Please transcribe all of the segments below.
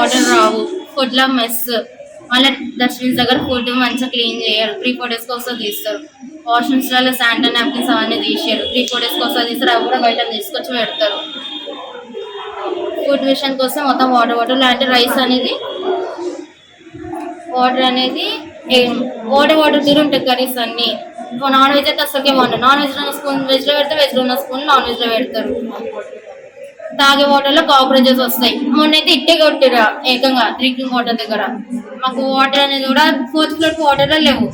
Water రావు. ఫుడ్లో mess మళ్ళీ dustbins దగ్గర ఫుడ్ మంచిగా క్లీన్ చేయరు త్రీ ఫోర్ డేస్ కోసం తీస్తారు. వాష్రూమ్స్లలో శానిటరీ నాప్కిన్స్ అవన్నీ తీసారు త్రీ ఫోర్ డేస్ కోసం తీస్తారు. అవి కూడా బయట తీసుకొచ్చి పెడతారు. ఫుడ్ విషయం కోసం మొత్తం వాటర్ వాటర్ లాంటి రైస్ అనేది వాటర్ అనేది వాటర్ వాటర్ తీరు ఉంటాయి కర్రీస్ అన్ని. నాన్ వెజ్ అయితే అసలుకే బాగుంటుంది నాన్ వెజ్ ఉన్న స్పూన్ వెజ్లో పెడితే వెజ్లో ఉన్న స్పూన్ నాన్ వెజ్లో పెడతారు. తాగే వాటర్లో కాక్రోచెస్ వస్తాయి. మొన్న అయితే ఇట్టే కొట్టిరా ఏకంగా డ్రింకింగ్ వాటర్ దగ్గర. మాకు వాటర్ అనేది కూడా ఫోర్త్ ఫ్లోర్ వాటర్ లేవు.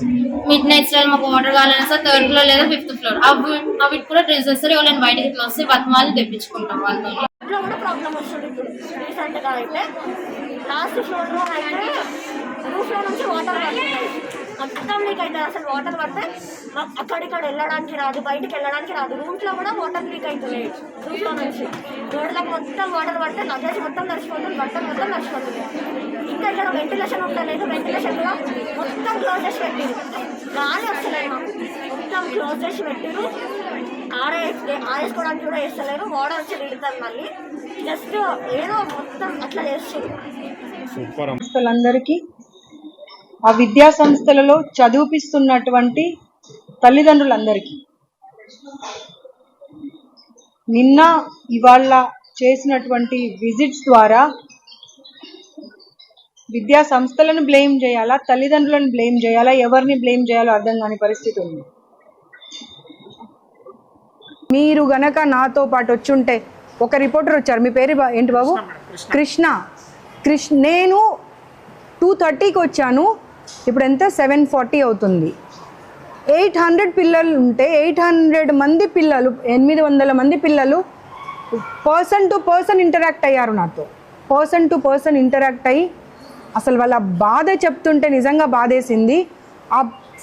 మిడ్ నైట్ స్టైల్ మాకు వాటర్ కావాలని సార్ థర్డ్ ఫ్లోర్ లేదా ఫిఫ్త్ ఫ్లోర్ అవి అవి కూడా డ్రెస్ చేస్తారు ఎవరైనా బయటకి ఇట్లా వస్తే బతమాలు తెప్పించుకుంటాం వాళ్ళతో. కూడా ప్రాబ్లం వస్తుంది ఇప్పుడు. రీసెంట్గా అయితే. లాస్ట్ ఫ్లోర్లో అయితే రూఫ్లో నుంచి వాటర్ మొత్తం లీక్ అవుతుంది అసలు వాటర్ పడితే మాకు అక్కడిక్కడ వెళ్ళడానికి రాదు బయటికి వెళ్ళడానికి రాదు. రూమ్స్లో కూడా వాటర్ లీక్ అవుతున్నాయి రూఫ్లో నుంచి. రోడ్లకు మొత్తం వాటర్ పడితే లగేజ్ మొత్తం నడిచిపోతుంది బట్టలు మొత్తం నడిచిపోతుంది. ఇంకా ఇక్కడ వెంటిలేషన్ ఉండలేదు వెంటిలేషన్ కూడా మొత్తం క్లోజ్ చేసి పెట్టిరు. గాలి వస్తలేదు మాకు. మొత్తం క్లోజ్ చేసి పెట్టిరు. ఆరే ఆరేసుకోవడానికి కూడా వేస్తలేరు. వాటర్ వచ్చి నిడుతుంది మళ్ళీ. జస్ట్ ఏదో మొత్తం అట్లా చేస్తారు సూపర్ సంస్థలందరికీ ఆ విద్యా సంస్థలలో చదివిపిస్తున్నటువంటి తల్లిదండ్రులందరికీ. నిన్న ఇవాళ చేసినటువంటి విజిట్స్ ద్వారా విద్యా సంస్థలను బ్లేమ్ చేయాలా తల్లిదండ్రులను బ్లేమ్ చేయాలా ఎవరిని బ్లేమ్ చేయాలో అర్థం కాని పరిస్థితి ఉంది. మీరు గనక నాతో పాటు వచ్చుంటే ఒక రిపోర్టర్ వచ్చారు. మీ పేరు ఏంటి బాబు? కృష్ణ కృష్ణ. నేను టూ థర్టీకి వచ్చాను. ఇప్పుడు ఎంత? సెవెన్ ఫార్టీ అవుతుంది. ఎయిట్ హండ్రెడ్ పిల్లలు ఉంటే ఎయిట్ హండ్రెడ్ మంది పిల్లలు ఎనిమిది వందల మంది పిల్లలు పర్సన్ టు పర్సన్ ఇంటరాక్ట్ అయ్యారు నాతో. పర్సన్ టు పర్సన్ ఇంటరాక్ట్ అయ్యి అసలు వాళ్ళ బాధ చెప్తుంటే నిజంగా బాధేసింది. ఆ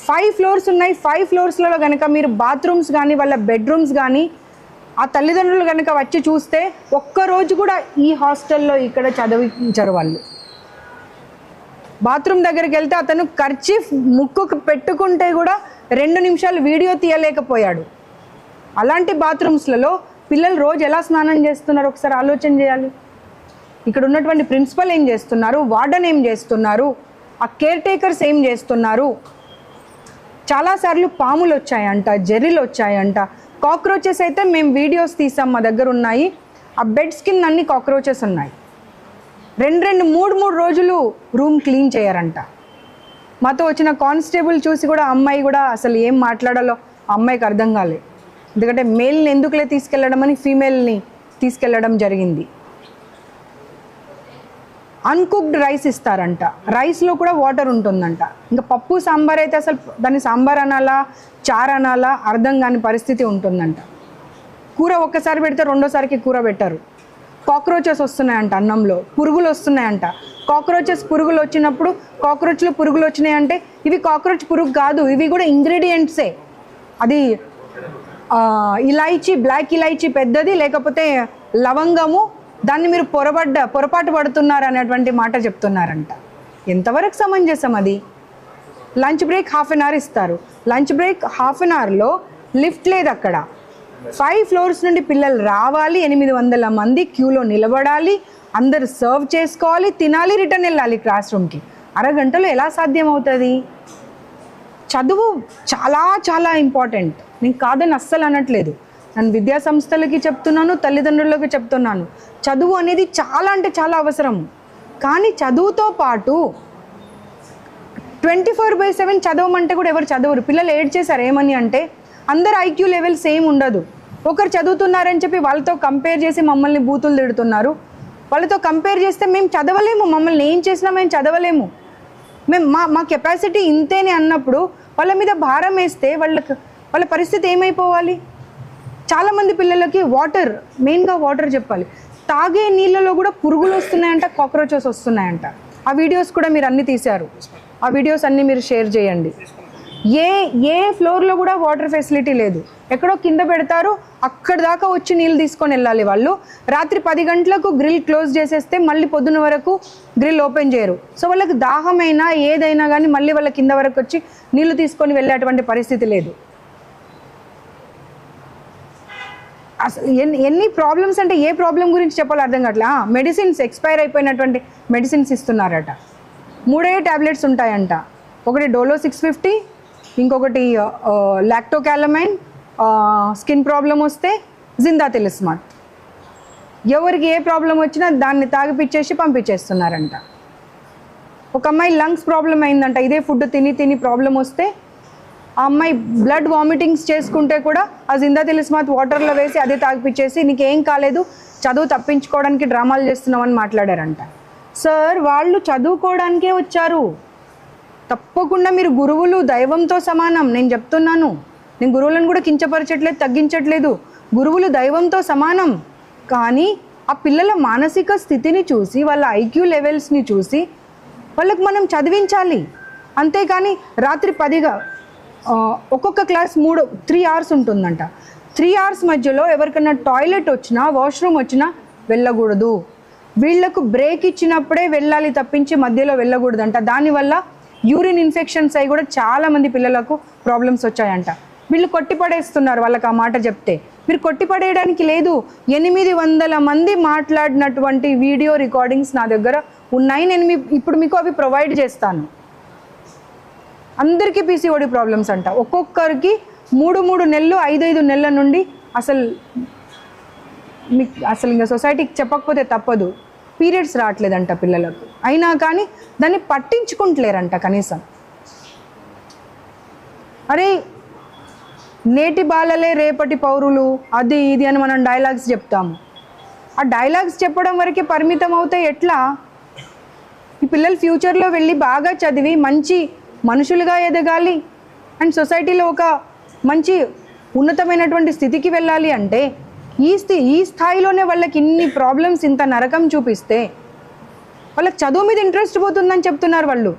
ఫైవ్ ఫ్లోర్స్ ఉన్నాయి. ఫైవ్ ఫ్లోర్స్లలో కనుక మీరు బాత్రూమ్స్ కానీ వాళ్ళ బెడ్రూమ్స్ కానీ ఆ తల్లిదండ్రులు కనుక వచ్చి చూస్తే ఒక్కరోజు కూడా ఈ హాస్టల్లో ఇక్కడ చదివించరు వాళ్ళు. బాత్రూమ్ దగ్గరికి వెళ్తే అతను ఖర్చీఫ్ ముక్కుకు పెట్టుకుంటే కూడా రెండు నిమిషాలు వీడియో తీయలేకపోయాడు. అలాంటి బాత్రూమ్స్లలో పిల్లలు రోజు ఎలా స్నానం చేస్తున్నారు? ఒకసారి ఆలోచన చేయాలి. ఇక్కడ ఉన్నటువంటి ప్రిన్సిపల్ ఏం చేస్తున్నారు? వార్డెన్ ఏం చేస్తున్నారు? ఆ కేర్ టేకర్స్ ఏం చేస్తున్నారు? చాలాసార్లు పాములు వచ్చాయంట జెర్రీలు వచ్చాయంట. కాక్రోచెస్ అయితే మేము వీడియోస్ తీసాం మా దగ్గర ఉన్నాయి. ఆ బెడ్స్ కింద అన్ని కాక్రోచెస్ ఉన్నాయి. రెండు రెండు మూడు మూడు రోజులు రూమ్ క్లీన్ చేయరంట. మాతో వచ్చిన కానిస్టేబుల్ చూసి కూడా అమ్మాయి కూడా అసలు ఏం మాట్లాడాలో అమ్మాయికి అర్థం కాలే. ఎందుకంటే మేల్ని ఎందుకులే తీసుకెళ్ళడం అని ఫీమేల్ని తీసుకెళ్ళడం జరిగింది. అన్కుక్డ్ రైస్ ఇస్తారంట. రైస్లో కూడా వాటర్ ఉంటుందంట. ఇంకా పప్పు సాంబార్ అయితే అసలు దాన్ని సాంబార్ అనాలా చార్ అనాలా అర్థం కాని పరిస్థితి ఉంటుందంట. కూర ఒక్కసారి పెడితే రెండోసారికి కూర పెట్టరు. కాక్రోచెస్ వస్తున్నాయంట అన్నంలో. పురుగులు వస్తున్నాయంట. కాక్రోచెస్ పురుగులు వచ్చినప్పుడు కాక్రోచ్లు పురుగులు వచ్చినాయంటే ఇవి కాక్రోచ్ పురుగు కాదు ఇవి కూడా ఇంగ్రీడియంట్సే. అది ఆ, ఇలాయచీ బ్లాక్ ఇలాయచీ పెద్దది లేకపోతే లవంగము దాన్ని మీరు పొరబడ్డ పొరపాటు పడుతున్నారు అనేటువంటి మాట చెప్తున్నారంట. ఎంతవరకు సమంజసం అది? Lunch break half an hour ఇస్తారు. లంచ్ బ్రేక్ హాఫ్ అన్ అవర్లో లిఫ్ట్ లేదు అక్కడ. ఫైవ్ ఫ్లోర్స్ నుండి పిల్లలు రావాలి ఎనిమిది వందల మంది క్యూలో నిలబడాలి అందరు సర్వ్ చేసుకోవాలి తినాలి రిటర్న్ వెళ్ళాలి క్లాస్ రూమ్కి అరగంటలో ఎలా సాధ్యం అవుతుంది చదువు చాలా చాలా ఇంపార్టెంట్ నేను కాదని అస్సలు అనట్లేదు. నేను విద్యా సంస్థలకి చెప్తున్నాను తల్లిదండ్రులకు చెప్తున్నాను. చదువు అనేది చాలా అంటే చాలా అవసరం. కానీ చదువుతో పాటు ట్వంటీ ఫోర్ బై సెవెన్ చదవమంటే కూడా ఎవరు చదవరు. పిల్లలు ఏడ్ చేశారు ఏమని అంటే అందరు ఐక్యూ లెవెల్ సేమ్ ఉండదు. ఒకరు చదువుతున్నారని చెప్పి వాళ్ళతో కంపేర్ చేసి మమ్మల్ని బూతులు తిడుతున్నారు. వాళ్ళతో కంపేర్ చేస్తే మేము చదవలేము మమ్మల్ని ఏం చేసినా మేము చదవలేము. మేము మా మా కెపాసిటీ ఇంతేనే అన్నప్పుడు వాళ్ళ మీద భారం వేస్తే వాళ్ళకి వాళ్ళ పరిస్థితి ఏమైపోవాలి? చాలామంది పిల్లలకి వాటర్ మెయిన్గా వాటర్ చెప్పాలి. తాగే నీళ్ళలో కూడా పురుగులు వస్తున్నాయంట కాక్రోచెస్ వస్తున్నాయంట. ఆ వీడియోస్ కూడా మీరు అన్ని తీశారు. ఆ వీడియోస్ అన్నీ మీరు షేర్ చేయండి. ఏ ఏ ఫ్లోర్లో కూడా వాటర్ ఫెసిలిటీ లేదు. ఎక్కడో కింద పెడతారు అక్కడ దాకా వచ్చి నీళ్ళు తీసుకొని వెళ్ళాలి వాళ్ళు. రాత్రి పది గంటలకు గ్రిల్ క్లోజ్ చేసేస్తే మళ్ళీ పొద్దున వరకు గ్రిల్ ఓపెన్ చేయరు. సో వాళ్ళకి దాహమైనా ఏదైనా కానీ మళ్ళీ వాళ్ళ కింద వరకు వచ్చి నీళ్ళు తీసుకొని వెళ్ళేటువంటి పరిస్థితి లేదు. అసలు ఎన్ని ఎన్ని ప్రాబ్లమ్స్ అంటే ఏ ప్రాబ్లం గురించి చెప్పాలో అర్థం కావట్లే. మెడిసిన్స్ ఎక్స్పైర్ అయిపోయినటువంటి మెడిసిన్స్ ఇస్తున్నారట. మూడే టాబ్లెట్స్ ఉంటాయంట. ఒకటి డోలో సిక్స్ ఫిఫ్టీ ఇంకొకటి లాక్టోకాలమైన్ స్కిన్ ప్రాబ్లం వస్తే జిందా తెలిస్మాట్ ఎవరికి ఏ ప్రాబ్లం వచ్చినా దాన్ని తాగిపిచ్చేసి పంపించేస్తున్నారంట. ఒక అమ్మాయి లంగ్స్ ప్రాబ్లం అయిందంట ఇదే ఫుడ్ తిని తిని ప్రాబ్లం వస్తే ఆ అమ్మాయి బ్లడ్ వామిటింగ్స్ చేసుకుంటే కూడా ఆ జిందా తెలిస్మాత్ వాటర్లో వేసి అదే తాగిపిచ్చేసి నీకేం కాలేదు చదువు తప్పించుకోవడానికి డ్రామాలు చేస్తున్నామని మాట్లాడారంట. సార్ వాళ్ళు చదువుకోవడానికే వచ్చారు. తప్పకుండా మీరు గురువులు దైవంతో సమానం. నేను చెప్తున్నాను. నేను గురువులను కూడా కించపరచట్లేదు తగ్గించట్లేదు. గురువులు దైవంతో సమానం. కానీ ఆ పిల్లల మానసిక స్థితిని చూసి వాళ్ళ ఐక్యూ లెవెల్స్ని చూసి వాళ్ళకి మనం చదివించాలి. అంతేకాని రాత్రి పదిగా ఒక్కొక్క క్లాస్ మూడు త్రీ అవర్స్ ఉంటుందంట. త్రీ అవర్స్ మధ్యలో ఎవరికైనా టాయిలెట్ వచ్చినా వాష్రూమ్ వచ్చినా వెళ్ళకూడదు. వీళ్ళకు బ్రేక్ ఇచ్చినప్పుడే వెళ్ళాలి తప్పించి మధ్యలో వెళ్ళకూడదంట. దానివల్ల యూరిన్ ఇన్ఫెక్షన్స్ అయి కూడా చాలా మంది పిల్లలకు ప్రాబ్లమ్స్ వచ్చాయంట. వీళ్ళు కొట్టిపడేస్తున్నారు వాళ్ళకి ఆ మాట చెప్తే. మీరు కొట్టిపడేయడానికి లేదు. ఎనిమిది వందల మంది మాట్లాడినటువంటి వీడియో రికార్డింగ్స్ నా దగ్గర ఉన్నాయి. నేను మీ ఇప్పుడు మీకు అవి ప్రొవైడ్ చేస్తాను. అందరికీ పీసీఓడి ప్రాబ్లమ్స్ అంట. ఒక్కొక్కరికి మూడు మూడు నెలలు ఐదు ఐదు నెలల నుండి అసలు మీకు అసలు ఇంకా సొసైటీకి చెప్పకపోతే తప్పదు. పీరియడ్స్ రావట్లేదంట పిల్లలకు. అయినా కానీ దాన్ని పట్టించుకుంటలేరంట కనీసం. అరే నేటి బాలలే రేపటి పౌరులు అది ఇది అని మనం డైలాగ్స్ చెప్తాము ఆ డైలాగ్స్ చెప్పడం వరకే పరిమితం అవుతే ఎట్లా? ఈ పిల్లలు ఫ్యూచర్లో వెళ్ళి బాగా చదివి మంచి మనుషులుగా ఎదగాలి. అండ్ సొసైటీలో ఒక మంచి ఉన్నతమైనటువంటి స్థితికి వెళ్ళాలి అంటే ఈ స్థి ఈ స్థాయిలోనే వాళ్ళకి ఇన్ని ప్రాబ్లమ్స్ ఇంత నరకం చూపిస్తే వాళ్ళకి చదువు మీద ఇంట్రెస్ట్ పోతుందని చెప్తున్నారు వాళ్ళు.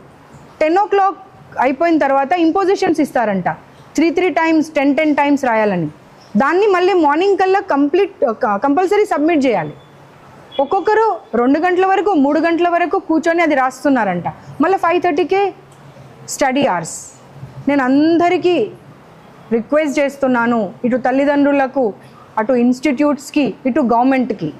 టెన్ ఓ క్లాక్ అయిపోయిన తర్వాత ఇంపోజిషన్స్ ఇస్తారంట. Three three times ten ten times రాయాలని. దాన్ని మళ్ళీ మార్నింగ్ కల్లా కంప్లీట్ కంపల్సరీ సబ్మిట్ చేయాలి. ఒక్కొక్కరు రెండు గంటల వరకు మూడు గంటల వరకు కూర్చొని అది రాస్తున్నారంట. మళ్ళీ ఫైవ్ థర్టీకే స్టడీ అవర్స్ నేను అందరికీ రిక్వెస్ట్ చేస్తున్నాను. ఇటు తల్లిదండ్రులకు అటు ఇన్స్టిట్యూట్స్కి ఇటు గవర్నమెంట్కి